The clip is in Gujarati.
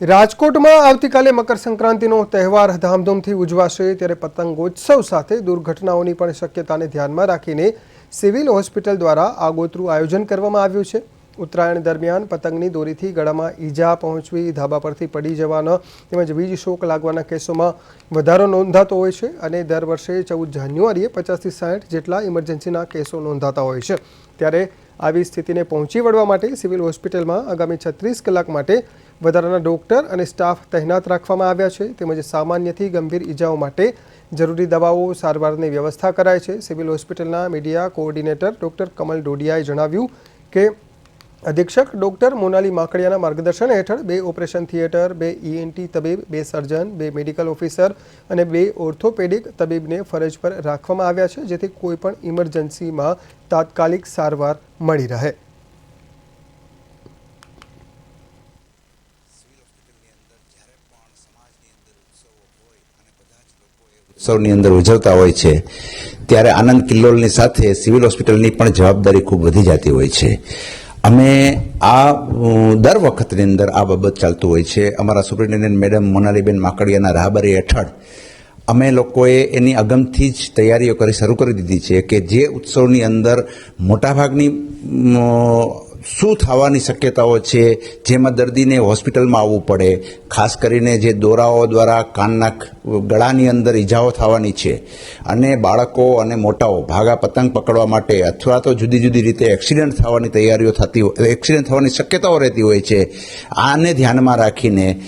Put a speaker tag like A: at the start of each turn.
A: રાજકોટમાં આવતીકાલે મકર સંક્રાંતિનો તહેવાર ધામધૂમથી ઉજવાશે ત્યારે પતંગોત્સવ સાથે દુર્ઘટનાઓની પણ શક્યતાને ધ્યાનમાં રાખીને સિવિલ હોસ્પિટલ દ્વારા આગોતરું આયોજન કરવામાં આવ્યું છે. ઉત્તરાયણ દરમિયાન પતંગની દોરીથી ગળામાં ઈજા પહોંચવી, ધાબા પરથી પડી જવાના તેમજ વીજ શોક લાગવાના કેસોમાં વધારો નોંધાતો હોય છે અને દર વર્ષે ચૌદ જાન્યુઆરીએ પચાસથી સાઠ જેટલા ઇમરજન્સીના કેસો નોંધાતા હોય છે. ત્યારે આવી સ્થિતિને પહોંચી વળવા માટે સિવિલ હોસ્પિટલમાં આગામી છત્રીસ કલાક માટે વધારાના ડોક્ટર અને સ્ટાફ તહેનાત રાખવામાં આવ્યા છે તેમજ સામાન્યથી ગંભીર ઈજાઓ માટે જરૂરી દવાઓ સારવારની વ્યવસ્થા કરાય છે. સિવિલ હોસ્પિટલના મીડિયા કોઓર્ડિનેટર ડોક્ટર કમલ ડોડિયાએ જણાવ્યું કે અધિક્ષક ડોક્ટર મોનાલી માકડિયાના માર્ગદર્શન હેઠળ બે ઓપરેશન થિયેટર, બે ઈએનટી તબીબ, બે સર્જન, બે મેડિકલ ઓફિસર અને બે ઓર્થોપેડિક તબીબને ફરજ પર રાખવામાં આવ્યા છે, જેથી કોઈપણ ઇમરજન્સીમાં તાત્કાલિક સારવાર મળી રહે.
B: ઉત્સવની અંદર ઉજવતા હોય છે, ત્યારે આનંદ કિલ્લોલની સાથે સિવિલ હોસ્પિટલની પણ જવાબદારી ખૂબ વધી જતી હોય છે. અમે આ દર વખતની અંદર આ બાબત ચાલતું હોય છે. અમારા સુપ્રિન્ટેન્ડન્ટ મેડમ મોનાલીબેન માકડિયાના રાહબરી હેઠળ અમે લોકોએ એની અગમથી જ તૈયારીઓ કરી, શરૂ કરી દીધી છે કે જે ઉત્સવની અંદર મોટાભાગની શું થવાની શક્યતાઓ છે, જેમાં દર્દીને હોસ્પિટલમાં આવવું પડે, ખાસ કરીને જે દોરાઓ દ્વારા કાનના ગળાની અંદર ઈજાઓ થવાની છે. અને બાળકો અને મોટાઓ ભાગા પતંગ પકડવા માટે અથવા તો જુદી જુદી રીતે એક્સિડન્ટ થવાની તૈયારીઓ થતી હોય એક્સિડન્ટ થવાની શક્યતાઓ રહેતી હોય છે. આને ધ્યાનમાં રાખીને